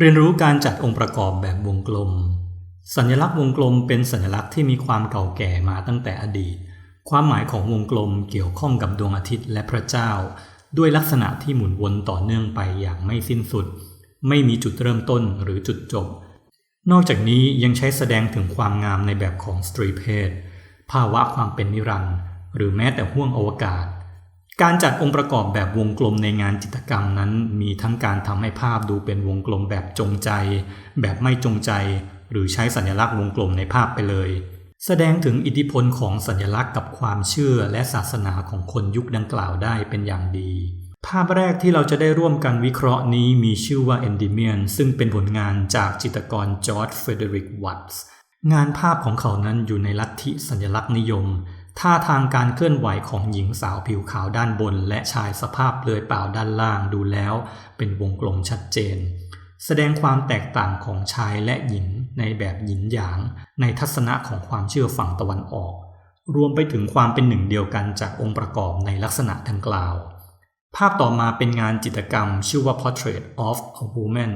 เรียนรู้การจัดองค์ประกอบแบบวงกลม สัญลักษณ์วงกลมเป็นสัญลักษณ์ที่มีความเก่าแก่มาตั้งแต่อดีต ความหมายของวงกลมเกี่ยวข้องกับดวงอาทิตย์และพระเจ้า ด้วยลักษณะที่หมุนวนต่อเนื่องไปอย่างไม่สิ้นสุด ไม่มีจุดเริ่มต้นหรือจุดจบ นอกจากนี้ยังใช้แสดงถึงความงามในแบบของสตรีเพศภาวะความเป็นนิรันดร์หรือแม้แต่ห้วงอวกาศ การจัดองค์ประกอบแบบวงกลมในงานจิตรกรรมนั้น มีทั้งการทำให้ภาพดูเป็นวงกลมแบบจงใจ แบบไม่จงใจ หรือใช้สัญลักษณ์วงกลมในภาพไปเลย แสดงถึงอิทธิพลของสัญลักษณ์กับความเชื่อและศาสนาของคนยุคดังกล่าวได้เป็นอย่างดี ภาพแรกที่เราจะได้ร่วมกันวิเคราะห์นี้มีชื่อว่า Endymion ซึ่งเป็นผลงานจากจิตรกรจอร์จเฟเดริกวัตส์งานภาพของเขานั้นอยู่ในลัทธิสัญลักษณ์นิยม ท่าทางการเคลื่อนไหวของหญิงสาวผิวขาวด้านบน และชายสภาพเปลือยเปล่าด้านล่างดูแล้ว เป็นวงกลมชัดเจน แสดงความแตกต่างของชายและหญิงในแบบหยินหยาง ในทัศนะของความเชื่อฝั่งตะวันออก รวมไปถึงความเป็นหนึ่งเดียวกันจากองค์ประกอบในลักษณะดังกล่าว ภาพต่อมาเป็นงานจิตรกรรม ชื่อว่า Portrait of a Woman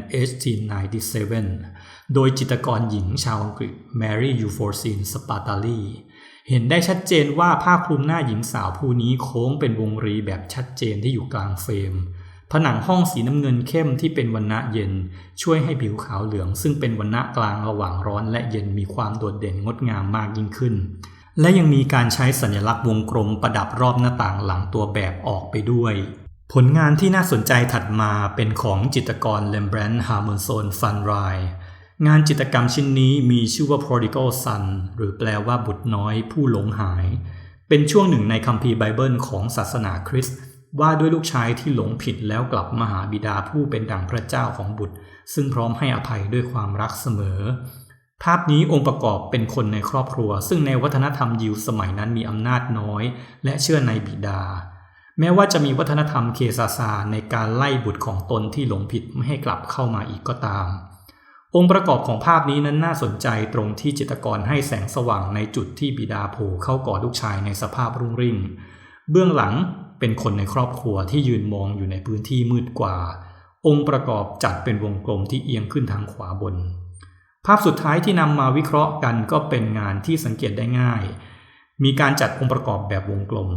1897 โดยจิตรกรหญิงชาวอังกฤษ Mary Euphrosyne Spatali เห็นได้ชัดเจนว่าผ้าคลุมหน้าหญิงสาวผู้นี้โค้งเป็นวงรีแบบชัดเจนที่อยู่กลางเฟรม ผนังห้องสีน้ำเงินเข้มที่เป็นวันณะเย็น ช่วยให้ผิวขาวเหลือง ซึ่งเป็นวันณะกลางระหว่างร้อนและเย็นมีความโดดเด่นงดงามมากยิ่งขึ้น และยังมีการใช้สัญลักษณ์วงกลมประดับรอบหน้าต่างหลังตัวแบบออกไปด้วย ผลงานที่น่าสนใจถัดมาเป็นของจิตรกรเลมแบรนต์ฮาร์มอนโซนฟันไร งานจิตรกรรมชิ้นนี้มีชื่อว่า Prodigal Son หรือแปลว่าบุตรน้อยผู้หลงหาย เป็นช่วงหนึ่งในคัมภีร์ไบเบิลของศาสนาคริสต์ว่าด้วยลูกชายที่หลงผิดแล้วกลับมาหาบิดาผู้เป็นดั่งพระเจ้าของบุตร ซึ่งพร้อมให้อภัยด้วยความรักเสมอ ภาพนี้องค์ประกอบเป็นคนในครอบครัว ซึ่งในวัฒนธรรมยิวสมัยนั้นมีอำนาจน้อย และเชื่อในบิดา แม้ว่าจะมีวัฒนธรรมเคซาซาในการไล่บุตรของตนที่หลงผิดไม่ให้กลับเข้ามาอีกก็ตาม องค์ประกอบของภาพนี้นั้นน่าสนใจตรงที่จิตรกรให้แสงสว่างในจุดที่บิดาโผล่เข้ากอดลูกชายในสภาพรุ่งริ่ง เบื้องหลังเป็นคนในครอบครัวที่ยืนมองอยู่ในพื้นที่มืดกว่า องค์ประกอบจัดเป็นวงกลมที่เอียงขึ้นทางขวาบน ภาพสุดท้ายที่นำมาวิเคราะห์กันก็เป็นงานที่สังเกตได้ง่าย มีการจัดองค์ประกอบแบบวงกลม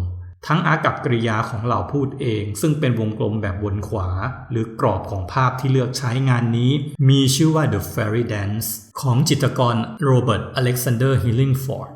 ทั้งอากับกริยาของเหล่าพูดเอง ซึ่งเป็นวงกลมแบบวนขวา หรือกรอบของภาพที่เลือกใช้งานนี้ มีชื่อว่า The Fairy Dance ของจิตรกรโรเบิร์ตอเล็กซานเดอร์ฮิลลิงฟอร์ด